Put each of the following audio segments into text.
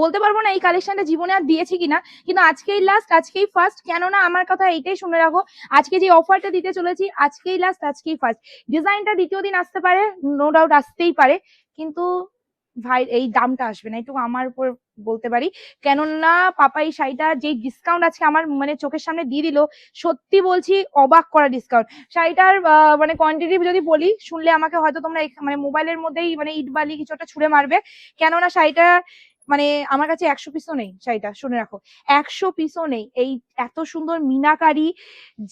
বলতে পারব না এই কালেকশনটা জীবনে আর দিয়েছি কিনা, কিন্তু আজকেই লাস্ট আজকেই ফার্স্ট কেননা আমার কথা এইটাই শুনে রাখো, আজকে যে অফারটা দিতে চলেছি, আজকেই লাস্ট আজকেই ফার্স্ট ডিজাইনটা দ্বিতীয় দিন আসতে পারে নো ডাউট আসতেই পারে, কিন্তু ভাই, এই দামটা আসবে না একটু আমার উপর বলতে পারি। কেননা পাপা এই শাড়িটা যেই ডিসকাউন্ট আজকে আমার মানে চোখের সামনে দিয়ে দিল, সত্যি বলছি অবাক করা ডিসকাউন্ট শাড়িটার মানে কোয়ান্টিটি যদি বলি, শুনলে আমাকে হয়তো তোমরা মানে মোবাইলের মধ্যেই মানে ইট বালি কিছু একটা ছুড়ে মারবে। কেননা শাড়িটা মানে আমার কাছে একশো পিসও নেই শাড়িটা, শুনে রাখো। একশো পিসও নেই। এই এত সুন্দর মিনাকারি,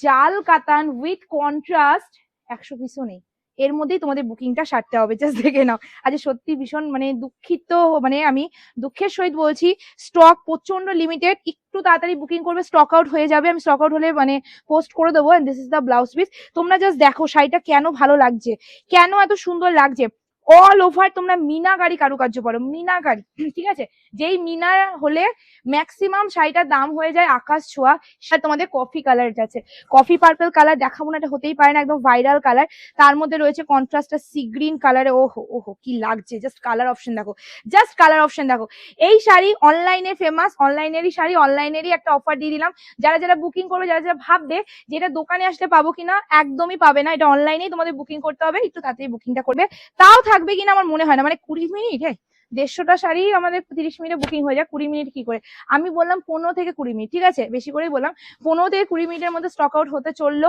জাল কাতান উইথ কন্ট্রাস্ট একশো পিসও নেই। এর মধ্যেই তোমাদের বুকিংটা সারতে হবে জাস্ট দেখে নাও। আজ সত্যি ভীষণ মানে দুঃখিত মানে আমি দুঃখের সহিত বলছি স্টক প্রচণ্ড লিমিটেড একটু তাড়াতাড়ি বুকিং করবে স্টক আউট হয়ে যাবে। আমি স্টক আউট হলে মানে পোস্ট করে দেবো this is the blouse piece তোমরা জাস্ট দেখো শাড়িটা কেন ভালো লাগছে। কেন এত সুন্দর লাগছে? অল ওভার তোমরা মিনাকারি কারুকার্য পড়ো মিনাকারি ঠিক আছে? যেই মিনা হলে ম্যাক্সিমাম শাড়িটার দাম হয়ে যায় আকাশ ছোঁয়া, সেটা তোমাদের কফি কালার আছে। কফি পার্পল কালার দেখাবো না, এটা হতেই পারে না, একদম ভাইরাল কালার তার মধ্যে রয়েছে কন্ট্রাস্টটা সি গ্রিন কালারে ওহো ওহো, কি লাগছে জাস্ট কালার অপশন দেখো জাস্ট কালার অপশন দেখো। এই শাড়ি অনলাইনে ফেমাস অনলাইনেরই শাড়ি অনলাইনেরই একটা অফার দিয়ে দিলাম। যারা যারা বুকিং করবে, যারা যারা ভাববে যে এটা দোকানে আসলে পাবো কিনা, একদমই পাবে না। এটা অনলাইনেই তোমাদের বুকিং করতে হবে, একটু তাড়াতাড়ি বুকিংটা করবে। তাও থাকবে কিনা আমার মনে হয় না মানে কুড়ি মিনিট হ্যাঁ দেড়শোটা শাড়ি আমাদের তিরিশ মিনিটে বুকিং হয়ে যায়, কুড়ি মিনিট কি করে? আমি বললাম পনেরো থেকে কুড়ি মিনিট, ঠিক আছে? বেশি করেই বললাম, পনেরো থেকে কুড়ি মিনিটের মধ্যে স্টক আউট হতে চলল।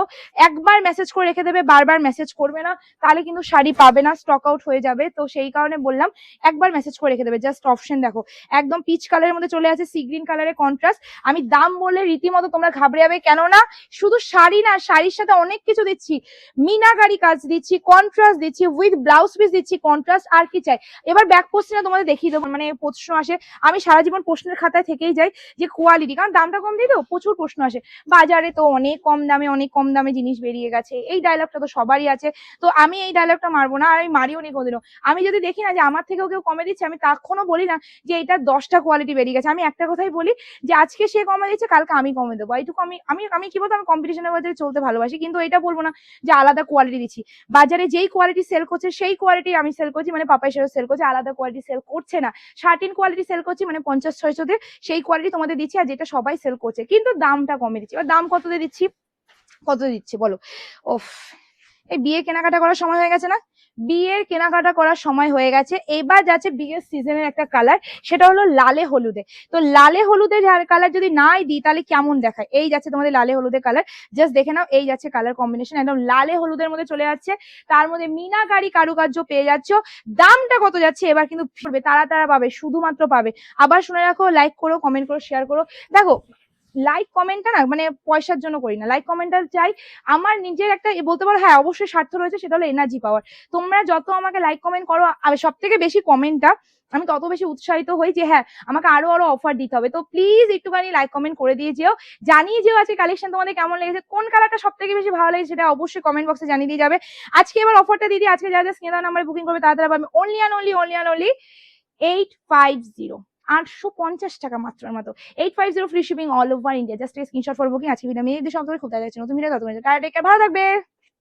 একবার মেসেজ করে রেখে দেবে, বারবার মেসেজ করবে না, তাহলে কিন্তু শাড়ি পাবে না স্টক আউট হয়ে যাবে। তো সেই কারণে বললাম, একবার মেসেজ করে রেখে দেবে জাস্ট অপশন দেখো। একদম পিচ কালারের মধ্যে চলে আছে সি গ্রিন কালারের কন্ট্রাস্ট আমি দাম বললে রীতিমতো তোমরা ঘাবড়ে যাবে, কেননা শুধু শাড়ি না, শাড়ির সাথে অনেক কিছু দিচ্ছি। মিনাকারি কাজ দিচ্ছি কন্ট্রাস্ট দিচ্ছি উইথ ব্লাউজ পিস দিচ্ছি কন্ট্রাস্ট আর কি চাই? এবার ব্যাক পোস্টে তোমাদের দেখিয়ে দেবো। মানে প্রশ্ন আসে, আমি সারা জীবন প্রশ্নের খাতায় থেকেই যাই যে কোয়ালিটি কারণ দামটা কম দিয়ে তো, প্রচুর প্রশ্ন আসে। বাজারে তো অনেক কম দামে, অনেক কম দামে জিনিস বেরিয়ে গেছে। এই ডায়লগটা তো সবারই আছে। তো আমি এই ডায়লগটা মারবো না, আর আমি মারিও নি কোনোদিনও। আমি যদি দেখি না যে আমার থেকেও কেউ কমে দিচ্ছে, আমি তখনও বলি না যে এটা দশটা কোয়ালিটি বেরিয়ে গেছে। আমি একটা কথাই বলি যে আজকে সে কমে দিচ্ছে, কালকে আমি কমে দেবো। এইটুকু আমি আমি আমি কি বলতো আমি কম্পিটিশনের বাজারে চলতে ভালোবাসি। কিন্তু এটা বলব না যে আলাদা কোয়ালিটি দিচ্ছি। বাজারে যেই কোয়ালিটি সেল করছে, সেই কোয়ালিটি আমি সেল করছি মানে পাপাই সেল করছে, আলাদা কোয়ালিটি সেল করছে না। শার্টিন কোয়ালিটি সেল করছি মানে পঞ্চাশ ছয়শোতে সেই কোয়ালিটি তোমাদের দিচ্ছি আর যেটা সবাই সেল করছে। কিন্তু দামটা কমে দিচ্ছি। এবার দাম কত দিয়ে দিচ্ছি? কত দিচ্ছি বলো? ওফ। এই বিয়ে কেনাকাটা করার সময় হয়ে গেছে না? বিয়ের কেনাকাটা করার সময় হয়ে গেছে। এবার যাচ্ছে বিয়ের সিজনের একটা কালার সেটা হলো লালে হলুদে। তো লালে হলুদে যার কালার যদি নাই দিই, তাহলে কেমন দেখায়? এই যাচ্ছে তোমাদের লালে হলুদে কালার জাস্ট দেখে নাও, এই যাচ্ছে কালার কম্বিনেশন একদম লালে হলুদের মধ্যে চলে যাচ্ছে। তার মধ্যে মিনাকারি কারুকার্য পেয়ে যাচ্ছ। দামটা কত যাচ্ছে? এবার কিন্তু তারা তারা পাবে, শুধুমাত্র পাবে। আবার শুনে রাখো লাইক করো কমেন্ট করো শেয়ার করো। দেখো লাইক কমেন্টটা না মানে পয়সার জন্য করি না। লাইক কমেন্টটা চাই, আমার নিজের একটা বলতে পারো হ্যাঁ অবশ্যই স্বার্থ রয়েছে, সেটা হলো এনার্জি পাওয়ার তোমরা যত আমাকে লাইক কমেন্ট করো সব থেকে বেশি কমেন্টটা আমি তত বেশি উৎসাহিত হই যে হ্যাঁ আমাকে আরও আরও অফার দিতে হবে। তো প্লিজ একটুখানি লাইক কমেন্ট করে দিয়ে যেও। জানিয়ে যেও আজকে কালেকশন তোমাদের কেমন লেগেছে, কোন কালারটা সব থেকে বেশি ভালো লেগেছে সেটা অবশ্যই কমেন্ট বক্সে জানিয়ে দিয়ে যাবে। আজকে এবার অফারটা দিদি আজকে যা যা স্ক্রিনে নাম্বারে বুকিং করবে তাড়াতাড়ি পাবে only and only only and only eight five zero আটশো পঞ্চাশ টাকা মাত্র মতো। Eight five zero free shipping all over India just screenshot for booking আজকে ভিডিও মেয়েদের সব খুব দেখা যাচ্ছে। নতুন ভিডিও তত ভালো থাকবে।